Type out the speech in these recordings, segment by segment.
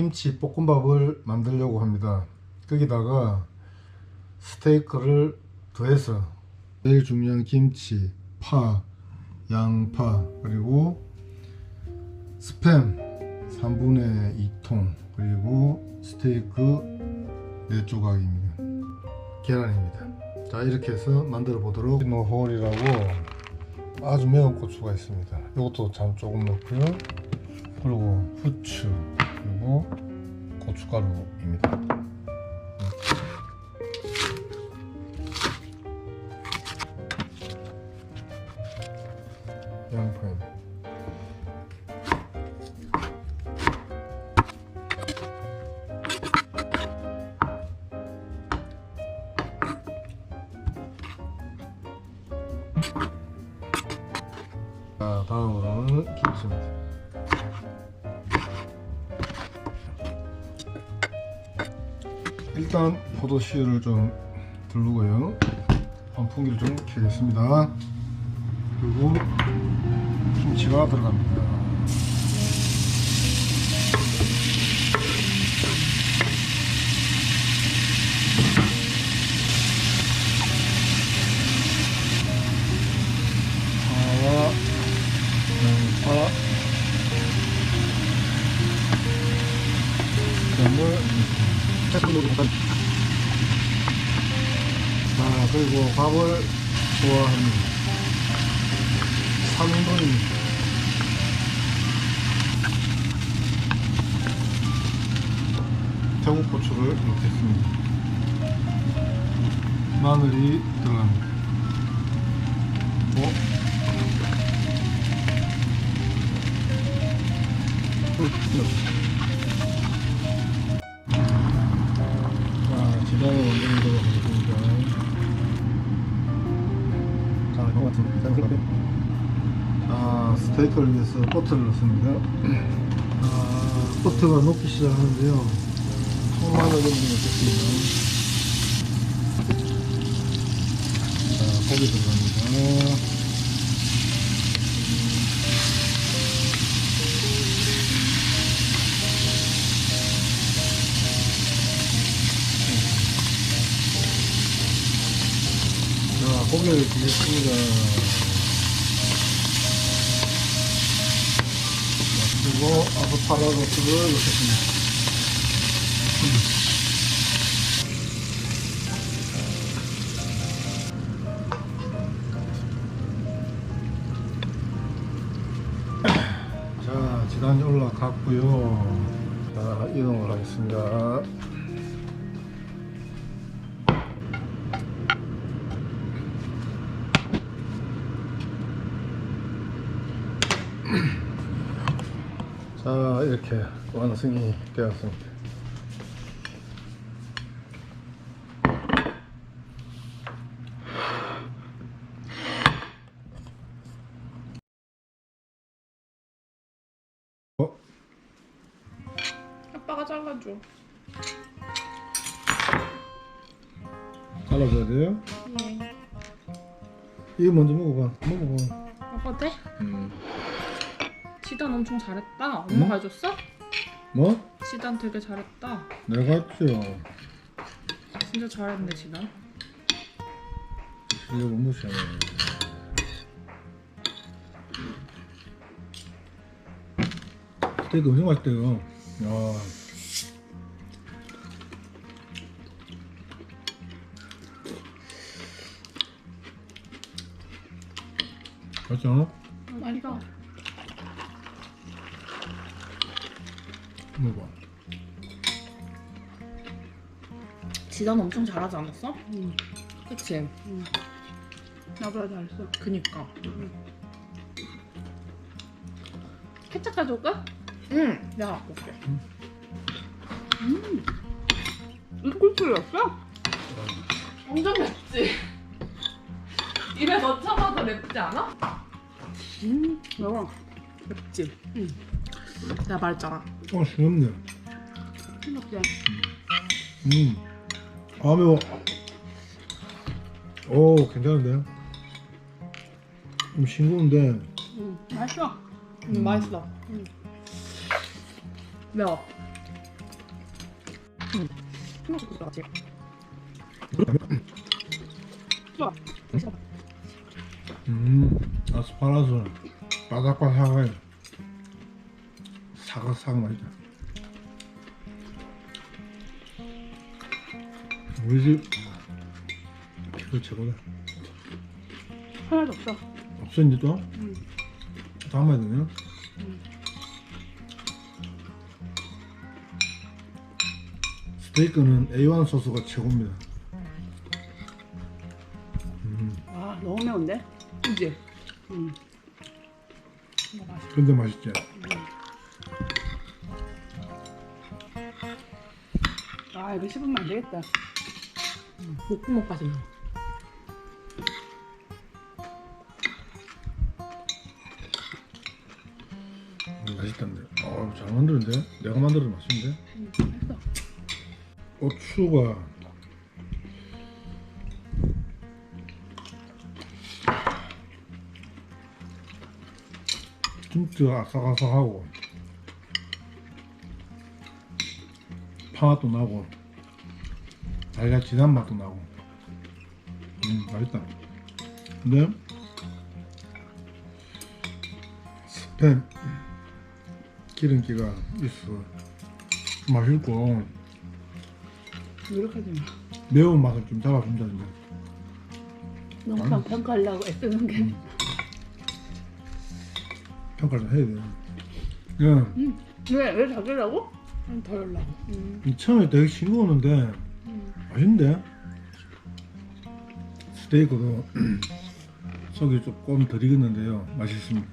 김치 볶음밥을 만들려고 합니다. 거기다가 스테이크를 더해서 제일 중요한 김치, 파, 양파 그리고 스팸 3분의 2통 그리고 스테이크 4조각입니다. 계란입니다. 자 이렇게 해서 만들어 보도록 노홀이라고 아주 매운 고추가 있습니다. 이것도 참 조금 넣고요. 그리고 후추 그리고 고춧가루입니다. 다음으로는 김치입니다. 일단 포도씨를 좀 두르고요. 환풍기를 좀 켜겠습니다. 그리고 김치가 들어갑니다. 파와 양파 그다음에 짝꿍으로 고 밥을 좋아합니다. 3인분입니다. 태국 고추를 넣겠습니다. 마늘이 들어갑니다. 어? 자, 스테이크를 위해서 버터를 넣습니다. 아, 버터가 녹기 시작하는데요. 통마늘 좀 넣겠습니다. 자, 고기 들어갑니다. 자, 고기를 구겠습니다. 그리고 아스파라거스를 넣겠습니다. 자, 지단이 올라갔고요. 자, 이동을 하겠습니다. 자 이렇게 완성이 되었습니다 어? 아빠가 잘라줘. 잘라줘야 돼요? 네. 이거 먼저 먹어봐 먹어봐 아빠 돼? 음. 지단 엄청 잘했다. 엄마가 해줬어? 뭐? 지단 되게 잘했다. 내가 했죠 진짜 잘했네 지단. 실력 무시하네 스테이크 엄청 맛있대요 야. 맛있어? 맛있어. 먹어봐 지단 엄청 잘하지 않았어? 응, 그치? 응. 나보다 잘했어. 그니까. 케찹 가져올까? 응. 내가 갖고 올게. 이거 꿀꿀이었어? 엄청 맵지? 입에 넣자마자 맵지 않아? 음, 매워. 맵지? 응. 내가 말했잖아. 어 싱겁네 싱겁지? 음. 아 매워 오 괜찮은데 좀 싱거운데 응, 맛있어. 음, 맛있어. 응. 매워. 쓰고 같이. 좋아. 음, 아스파라스 바삭바삭해. 사각사각 맛있다. 우리 집 이거 최고다. 하나도 없어. 없어 이제 또? 응. 담아야 되냐? 응. 스테이크는 A1 소스가 최고입니다. 음, 와 너무 매운데? 응. 이거 맛있어. 근데 맛있지? 아 이거 씹으면 안 되겠다. 목구멍까지 나. 음, 맛있던데. 어, 잘 만드는데? 내가 만들어도 맛있는데? 응. 했어. 고추가 김치가 아삭아삭하고 파맛도 나고 달걀 진한 맛도 나고 음 맛있다 근데 스팸 기름기가 있어 맛있고 노력하지 마. 매운 맛을 좀 잡아준다 이제 너무 평가하려고 애쓰는 게. 음. 평가를 해야 돼. 그 응. 왜? 왜 자기라고? 더 열라고. 응. 처음에 되게 싱거웠는데 응. 맛있는데 스테이크도 속이 조금 덜 익었는데요 맛있습니다.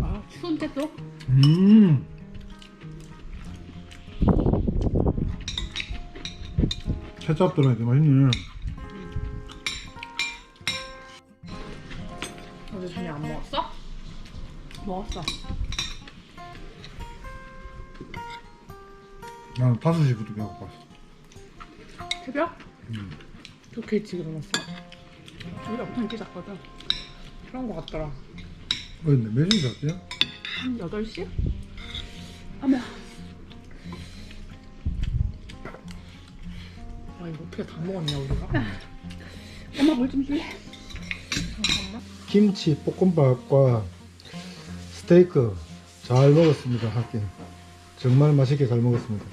아 추운데 또? 음. 케첩 들어가니까 맛있네. 어제 저녁 안 먹었어? 먹었어. 나는 5시부터 배고팠어. 새벽? 음. 그렇게 일찍 일어났어? 우리 엄청 일찍 잤거든. 그런 거 같더라. 어딨네? 몇 시에 잤지? 한 8시? 어머. 아 이거 어떻게 다 먹었냐 우리가? 엄마 물좀 줄래? 김치 볶음밥과 스테이크 잘 먹었습니다. 할게 정말 맛있게 잘 먹었습니다.